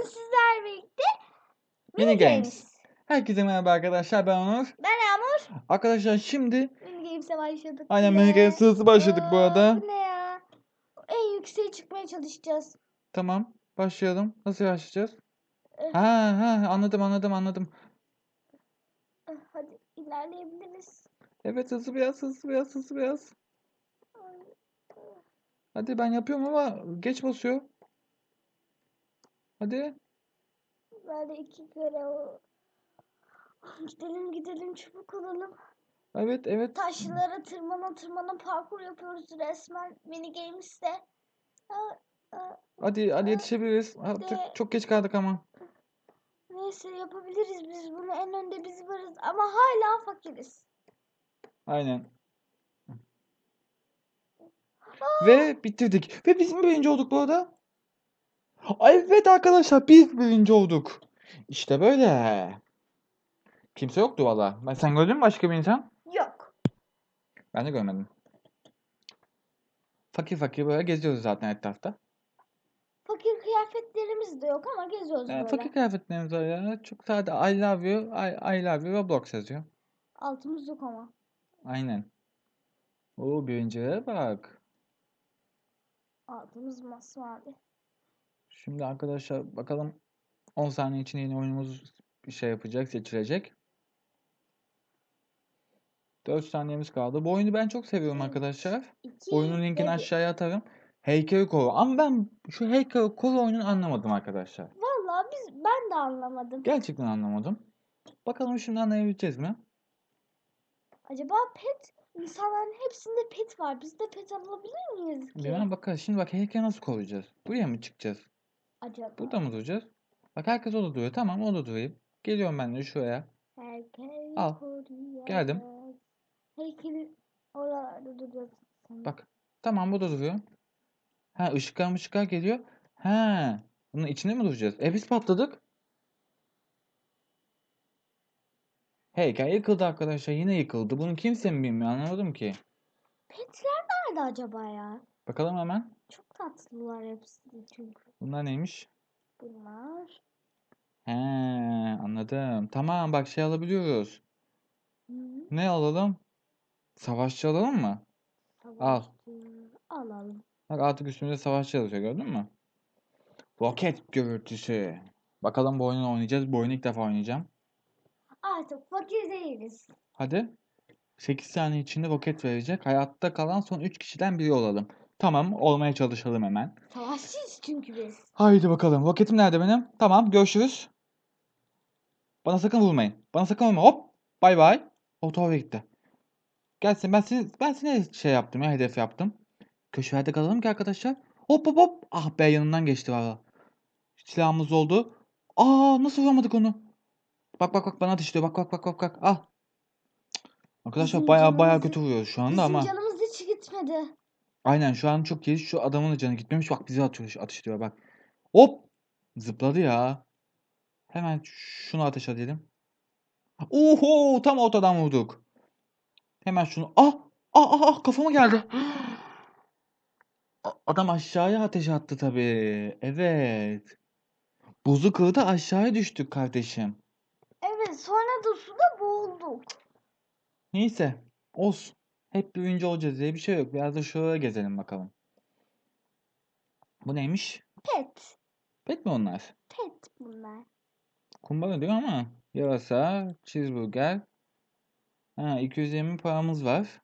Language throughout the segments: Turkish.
bugün sizlerle birlikte Mini Games. Herkese merhaba arkadaşlar ben Onur. Ben Yağmur. Arkadaşlar şimdi Mini Games'e başladık. aynen. Mini Games başladık bu arada. Bu ne ya? En yükseğe çıkmaya çalışacağız. Tamam başlayalım. Nasıl başlayacağız? Eh. Ha ha anladım anladım anladım. Ah, Hadi ilerleyebiliriz. Evet hızlı biraz hızlı biraz hızlı biraz. Hadi ben yapıyorum ama geç basıyor. Hadi. Ben de iki kere o... Gidelim gidelim çabuk olalım. Evet evet. Taşlara tırmana tırmana parkur yapıyoruz resmen Mini Games'te. Aa, aa, Hadi hadi yetişebiliriz. Artık de- çok geç kaldık ama. Neyse yapabiliriz biz bunu en önde biz varız ama hala fakiriz. Aynen. Ve bitirdik. Ve biz mi birinci olduk bu arada? Evet arkadaşlar biz birinci olduk. İşte böyle. Kimse yoktu valla. Ben sen gördün mü başka bir insan? Yok. Ben de görmedim. Fakir fakir böyle geziyoruz zaten etrafta. Fakir kıyafetlerimiz de yok ama geziyoruz Yani böyle. fakir kıyafetlerimiz var ya. Çok sade I love you, I, I love you Roblox yazıyor. Altımız yok ama. Aynen. Oo birincilere bak. Altımız masmavi. Şimdi arkadaşlar bakalım 10 saniye içinde yeni oyunumuz bir şey yapacak, seçilecek. 4 saniyemiz kaldı. Bu oyunu ben çok seviyorum arkadaşlar. İki Oyunun linkini aşağıya atarım. Heykeli koru. Ama ben şu heykeli koru oyununu anlamadım arkadaşlar. Vallahi biz ben de anlamadım. Gerçekten anlamadım. Bakalım şimdi anlayabileceğiz mi? Acaba pet insanların hepsinde pet var. Biz de pet alabilir miyiz ki? Bilmem bakarız. Şimdi bak heykeli nasıl koruyacağız? Buraya mı çıkacağız? Acaba. Burada mı duracağız? Bak herkes orada duruyor. Tamam orada durayım. Geliyorum ben de şuraya. Heykeli Al. koruyacağız. Geldim. Heykeli oralarda duracağız. Bak. Tamam burada duruyor. Ha ışıklar ışıklar geliyor. Ha. Bunun içinde mi duracağız? E biz patladık. Heykel yıkıldı arkadaşlar. Yine yıkıldı. Bunu kimse mi bilmiyor? Anlamadım ki. Petler nerede acaba ya? Bakalım hemen. Çok tatlılar hepsi çünkü. Bunlar neymiş? Bunlar. He, anladım. Tamam bak şey alabiliyoruz. Hı, Ne alalım? Savaşçı alalım mı? Al. savaşçı. Alalım. Bak artık üstümüzde savaşçı yazıyor gördün mü? Roket gürültüsü. Bakalım bu oyunu oynayacağız. Bu oyunu ilk defa oynayacağım. Artık fakir değiliz. Hadi. 8 saniye içinde roket verecek. Hayatta kalan son 3 kişiden biri olalım. Tamam olmaya çalışalım hemen. Savaşçıyız çünkü biz. Haydi bakalım. Roketim nerede benim? Tamam görüşürüz. Bana sakın vurmayın. Bana sakın vurma. Hop. Bay bay. Otoya gitti. Gelsin ben seni ben seni şey yaptım ya hedef yaptım. Köşelerde kalalım ki arkadaşlar. Hop hop hop. Ah be yanından geçti valla. Silahımız oldu. Aa nasıl vuramadık onu? Bak bak bak bana ateşliyor. Bak bak bak bak bak. Ah. Arkadaşlar baya baya kötü vuruyoruz şu anda Bizim ama. canımız hiç gitmedi. Aynen şu an çok iyi. Şu adamın da canı gitmemiş. Bak bizi atıyor, atıştırıyor bak. Hop! Zıpladı ya. Hemen şunu ateş edelim. Oho! Tam ortadan vurduk. Hemen şunu. Ah! Ah ah ah kafama geldi. Adam aşağıya ateş attı tabii. Evet. Buzu kırdı aşağıya düştük kardeşim. Evet sonra da suda boğulduk. Neyse. Olsun. Hep birinci olacağız diye bir şey yok. Biraz da şuraya gezelim bakalım. Bu neymiş? Pet. Pet mi onlar? Pet bunlar. Kumbara diyor ama yarasa, cheeseburger. Ha, 220 paramız var.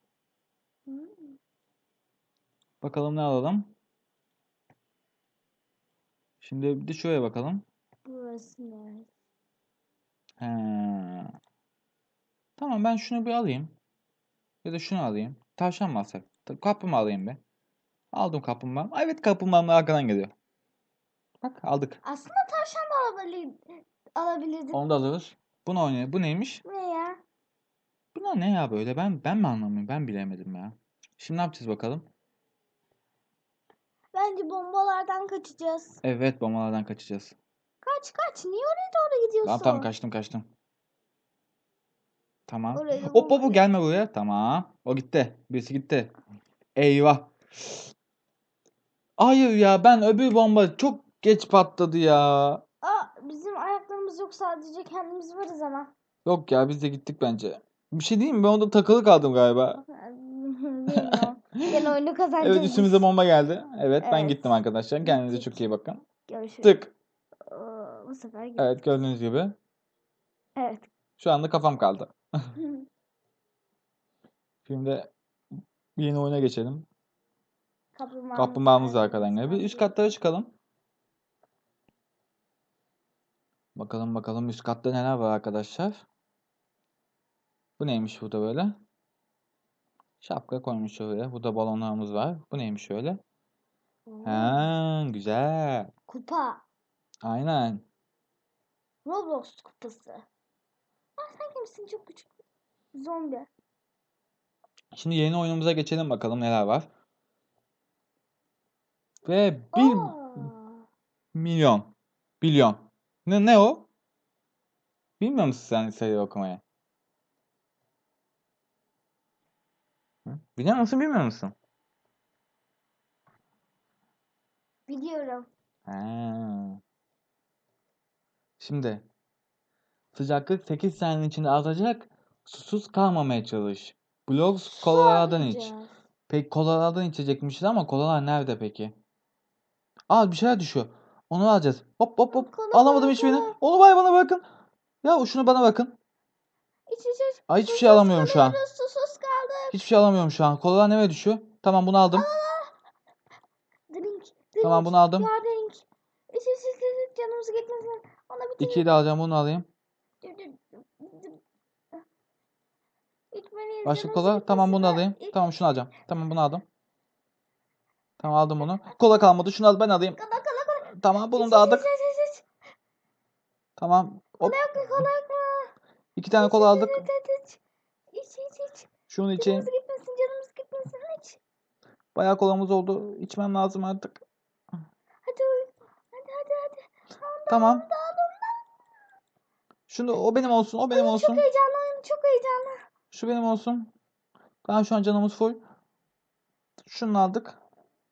Hmm. Bakalım ne alalım. Şimdi bir de şuraya bakalım. Burası ne? Ha. Tamam ben şunu bir alayım. Ya da şunu alayım. Tavşan mı alsak? Kaplumbağa alayım bir. Aldım. Ay, Evet da arkadan geliyor. Bak aldık. Aslında tavşan da alabilir, alabilirdik. Onu da alırız. Bunu oynayalım. Bu neymiş? Ne ya? Bunlar ne ya böyle? Ben ben mi anlamıyorum? Ben bilemedim ya. Şimdi ne yapacağız bakalım? Bence bombalardan kaçacağız. Evet bombalardan kaçacağız. Kaç kaç. Niye oraya doğru gidiyorsun? Tamam tamam kaçtım kaçtım. Tamam. Oraya Hop hop hop, gelme buraya. Tamam. O gitti. Birisi gitti. Eyvah. Hayır ya ben öbür bomba çok geç patladı ya. Aa bizim ayaklarımız yok sadece kendimiz varız ama. Yok ya biz de gittik bence. Bir şey diyeyim mi? Ben onda takılı kaldım galiba. Bilmiyorum. Gene oyunu kazanacağız. Evet üstümüze bomba geldi. Evet ben Evet. gittim arkadaşlar. Kendinize çok iyi bakın. Görüşürüz. Tık. Oo, bu sefer gittik. Evet gördüğünüz gibi. Evet. Şu anda kafam kaldı. Şimdi yeni oyuna geçelim. Kaplumbağamız, Kaplumbağamız var arkadan geliyor. Bir üst katlara çıkalım. Bakalım bakalım üst katta neler var arkadaşlar. Bu neymiş burada böyle? Şapka koymuş oraya. Burada balonlarımız var. Bu neymiş öyle? Oo, Ha, güzel. Kupa. Aynen. Roblox kupası. Sen kimsin? Çok küçük. Zombi. Şimdi yeni oyunumuza geçelim bakalım neler var. Ve 1 Aa, milyon. Milyon. Ne, ne o? Bilmiyor musun sen sayı okumayı? Hı? Biliyor musun bilmiyor musun? biliyorum. Ha. Şimdi sıcaklık 8 saniye içinde artacak. Susuz kalmamaya çalış. Blox Su kolalardan iç. Peki kolalardan içecekmişiz ama kolalar nerede peki? Aa bir şeyler düşüyor. Onu alacağız. Hop hop hop. Kola, Alamadım hiçbirini. Onu bay bana bakın. Ya şunu bana bakın. İç iç iç. Ay hiçbir şey alamıyorum şu an. Susuz kaldık. Hiçbir şey alamıyorum şu an. Kolalar nereye düşüyor? Tamam bunu aldım. Drink. Tamam bunu aldım. Ya drink. İç iç iç iç, iç. Canımız gitmesin. Ona bir İkiyi de alacağım bunu alayım. Başka kola. Tamam bunu alayım. Tamam şunu alacağım. Tamam bunu aldım. Tamam aldım bunu. Kola kalmadı. Şunu al ben alayım. Kola kola kola. Tamam bunu da aldık. Tamam. Hop. Kola yok? Kola yok? İki tane kola aldık. iç, iç, iç. Şunu içeyim. Canımız gitmesin. Canımız gitmesin. İç. Bayağı kolamız oldu. İçmem lazım artık. Hadi oyun. Hadi hadi hadi. Tamam. Şunu o benim olsun. O benim Oyun olsun. Çok heyecanlı oyun. Çok heyecanlı. Şu benim olsun. Ben şu an canımız full. Şunu aldık.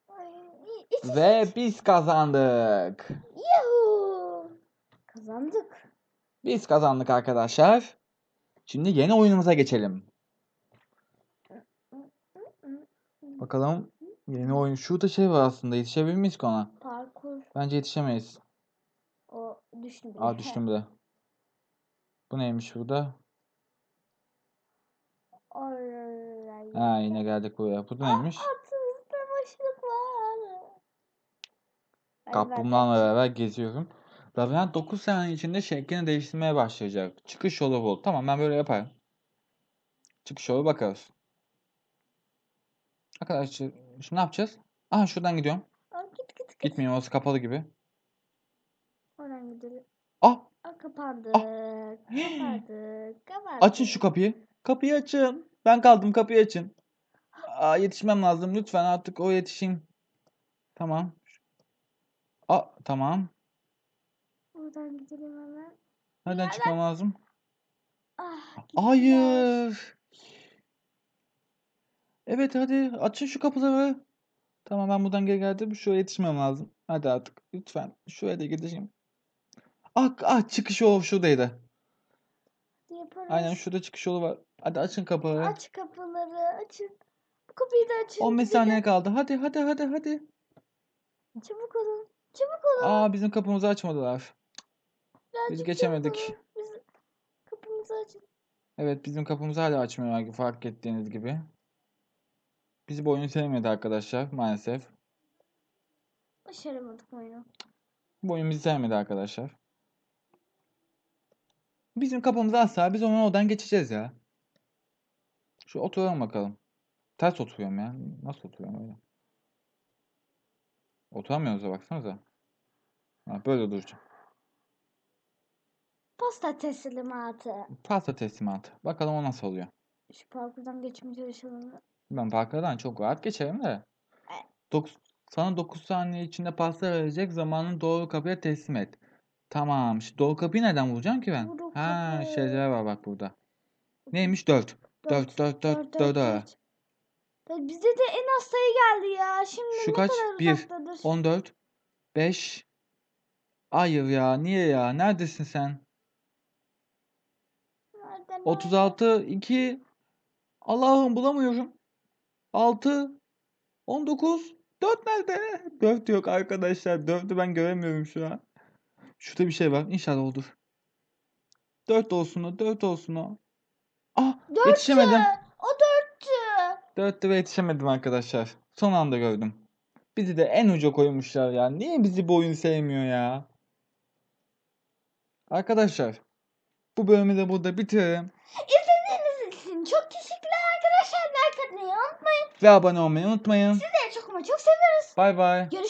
Ay, iç, iç, Ve biz kazandık. Yuhuu. Kazandık. Biz kazandık arkadaşlar. Şimdi yeni oyunumuza geçelim. Bakalım yeni oyun. Şurada şey var aslında. Yetişebilir miyiz ki ona? Parkur. Bence yetişemeyiz. O düştü bile. Aa düştüm bile. Bu neymiş burada? Oraya. Ha yine geldik buraya. Bu neymiş? Altımızda boşluk var. Kaplumbağamla beraber geziyorum. Labirent 9 saniye içinde şeklini değiştirmeye başlayacak. Çıkış yolu bul. Tamam ben böyle yaparım. Çıkış yolu bakarız. Arkadaşlar şimdi ne yapacağız? Aha şuradan gidiyorum. Aa, git git git. Gitmeyeyim orası kapalı gibi. Oradan gidelim. Ah Aa, kapandık. Kapandık. Kapandık. açın şu kapıyı. Kapıyı açın. Ben kaldım kapıyı açın. Aa yetişmem lazım. Lütfen artık o yetişeyim. Tamam. Aa tamam. Buradan gidelim hemen. Nereden Ya çıkmam lazım? Ah, gittiler. Hayır. Evet hadi açın şu kapıları. Tamam ben buradan geri geldim. Şuraya yetişmem lazım. Hadi artık lütfen. Şuraya da gideceğim. Ah, ah çıkış yolu şuradaydı. Yaparız. Aynen şurada çıkış yolu var. Hadi açın kapıları. Aç kapıları açın. Bu kapıyı da açın. 15 Gidelim. saniye kaldı. Hadi hadi hadi hadi. Çabuk olun. Çabuk olun. Aa bizim kapımızı açmadılar. Birazcık çabuk geçemedik. Biz kapımızı açın. Evet bizim kapımızı hala açmıyorlar fark ettiğiniz gibi. Bizi bu oyunu sevmedi arkadaşlar maalesef. Başaramadık oyunu. Bu oyun bizi sevmedi arkadaşlar. Bizim kapımızı asla biz onun oradan geçeceğiz ya. Şu oturalım bakalım. Ters oturuyorum ya. Nasıl oturuyorum öyle? Oturamıyoruz da baksanıza. Ha, böyle duracağım. Posta teslimatı. Pasta teslimatı. Bakalım o nasıl oluyor. Şu parkurdan geçmeye çalışalım. Ben parkurdan çok rahat geçerim de. Dokuz, sana 9 saniye içinde pasta verecek zamanın doğru kapıya teslim et. Tamam. Şimdi doğru kapıyı nereden bulacağım ki ben? Ha kapı. şeyler var bak burada. Neymiş? 4. 4 4 4 4 dört. Ve Bize de en az sayı geldi ya. Şimdi Şu ne kaç? kadar Bir. uzaktadır? 14 5 Hayır ya. Niye ya? Neredesin sen? Nerede, nerede? 36, 2. Allah'ım bulamıyorum. 6, 19, 4 nerede? 4 yok arkadaşlar. 4'ü ben göremiyorum şu an. Şurada bir şey var. İnşallah olur. 4 olsun o. 4 olsun o. Ah Dörttü. yetişemedim. O dörttü. 4 ve yetişemedim arkadaşlar. Son anda gördüm. Bizi de en uca koymuşlar ya. Niye bizi bu oyun sevmiyor ya? Arkadaşlar. Bu bölümü de burada bitirelim. İzlediğiniz için çok teşekkürler arkadaşlar. Like atmayı unutmayın. Ve abone olmayı unutmayın. Sizleri çok ama çok seviyoruz. Bay bay. Görüşürüz.